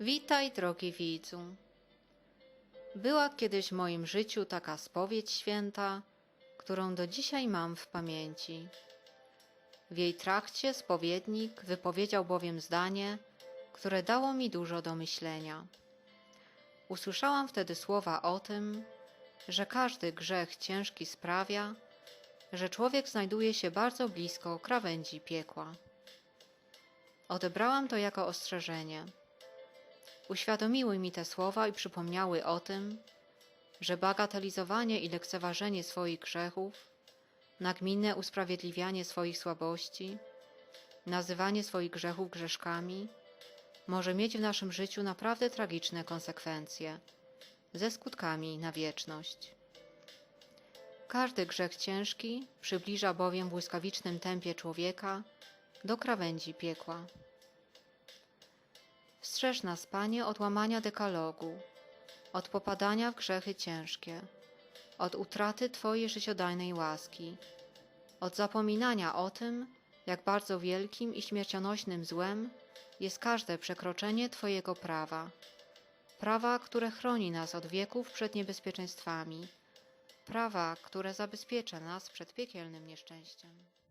Witaj, drogi widzu. Była kiedyś w moim życiu taka spowiedź święta, którą do dzisiaj mam w pamięci. W jej trakcie spowiednik wypowiedział bowiem zdanie, które dało mi dużo do myślenia. Usłyszałam wtedy słowa o tym, że każdy grzech ciężki sprawia, że człowiek znajduje się bardzo blisko krawędzi piekła. Odebrałam to jako ostrzeżenie. Uświadomiły mi te słowa i przypomniały o tym, że bagatelizowanie i lekceważenie swoich grzechów, nagminne usprawiedliwianie swoich słabości, nazywanie swoich grzechów grzeszkami może mieć w naszym życiu naprawdę tragiczne konsekwencje, ze skutkami na wieczność. Każdy grzech ciężki przybliża bowiem w błyskawicznym tempie człowieka do krawędzi piekła. Strzeż nas, Panie, od łamania dekalogu, od popadania w grzechy ciężkie, od utraty Twojej życiodajnej łaski, od zapominania o tym, jak bardzo wielkim i śmiercionośnym złem jest każde przekroczenie Twojego prawa, prawa, które chroni nas od wieków przed niebezpieczeństwami, prawa, które zabezpiecza nas przed piekielnym nieszczęściem.